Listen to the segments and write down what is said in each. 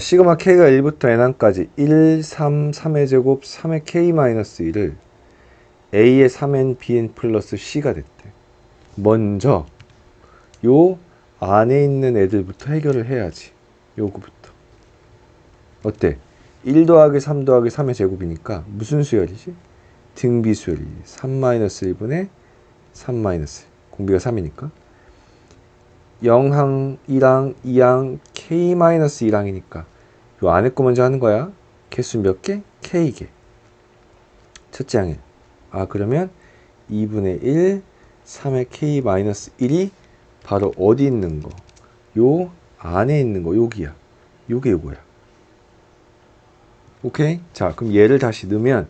시그마 k가 1부터 n까지 1, 3, 3의 제곱, 3의 k-1을 a의 3n, bn 플러스 c가 됐대. 먼저 요 안에 있는 애들부터 해결을 해야지. 요거부터. 어때? 1 더하기 3 더하기 3의 제곱이니까 무슨 수열이지? 등비 수열이 3-1분의 3-1 공비가 3이니까 0항, 1항, 2항, k-1항이니까. 요 안에 거 먼저 하는 거야. 개수 몇 개? k개. 첫째 항에. 아 그러면 2분의 1 3의 k-1이 바로 어디 있는 거? 요 안에 있는 거. 여기야. 요게 요거야. 오케이? 자 그럼 얘를 다시 넣으면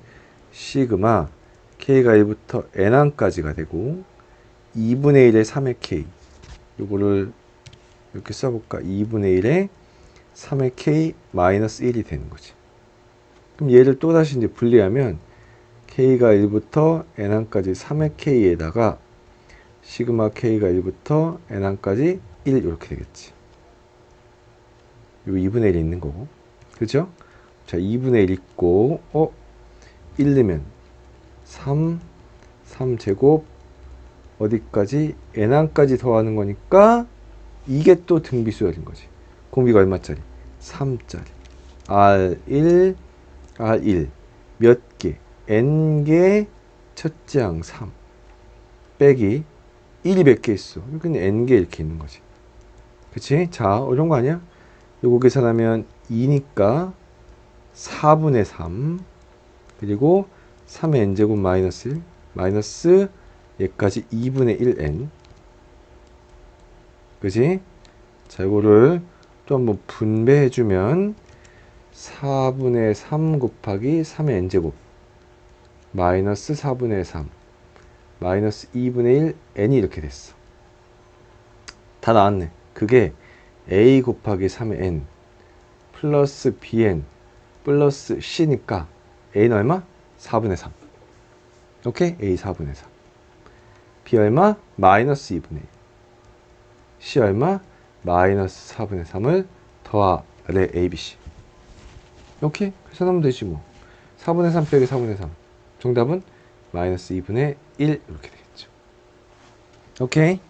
시그마 k가 1부터 n항까지가 되고 2분의 1의 3의 k. 요거를 이렇게 써볼까? 2분의 1의 3의 k 마이너스 1이 되는 거지. 그럼 얘를 또다시 이제 분리하면 k가 1부터 n항까지 3의 k에다가 시그마 k가 1부터 n항까지 1 이렇게 되겠지. 요 2분의 1이 있는 거고. 그죠? 자 2분의 1 있고 어? 1 넣으면 3 3제곱 어디까지? n항까지 더하는 거니까 이게 또 등비수열인 거지 공비가 얼마짜리? 3짜리 R1 R1 몇 개? n개 첫째 항 3 빼기 1이 몇 개 있어 그냥 n개 이렇게 있는 거지 그치? 자 어려운 거 아니야? 요거 계산하면 2니까 4분의 3 그리고 3의 n제곱 마이너스 1 마이너스 얘까지 2분의 1n 그지? 자 이거를 또 한번 분배해 주면 4분의 3 곱하기 3의 n제곱 마이너스 4분의 3 마이너스 2분의 1 n이 이렇게 됐어 다 나왔네 그게 a 곱하기 3의 n 플러스 bn 플러스 c니까 a는 얼마? 4분의 3 오케이? a 4분의 3 b 얼마? 마이너스 2분의 1 c 얼마? 마이너스 4분의 3을 더하래 abc 오케이? 계산하면 되지 뭐 4분의 3 빼기 4분의 3 정답은 마이너스 2분의 1 이렇게 되겠죠 오케이?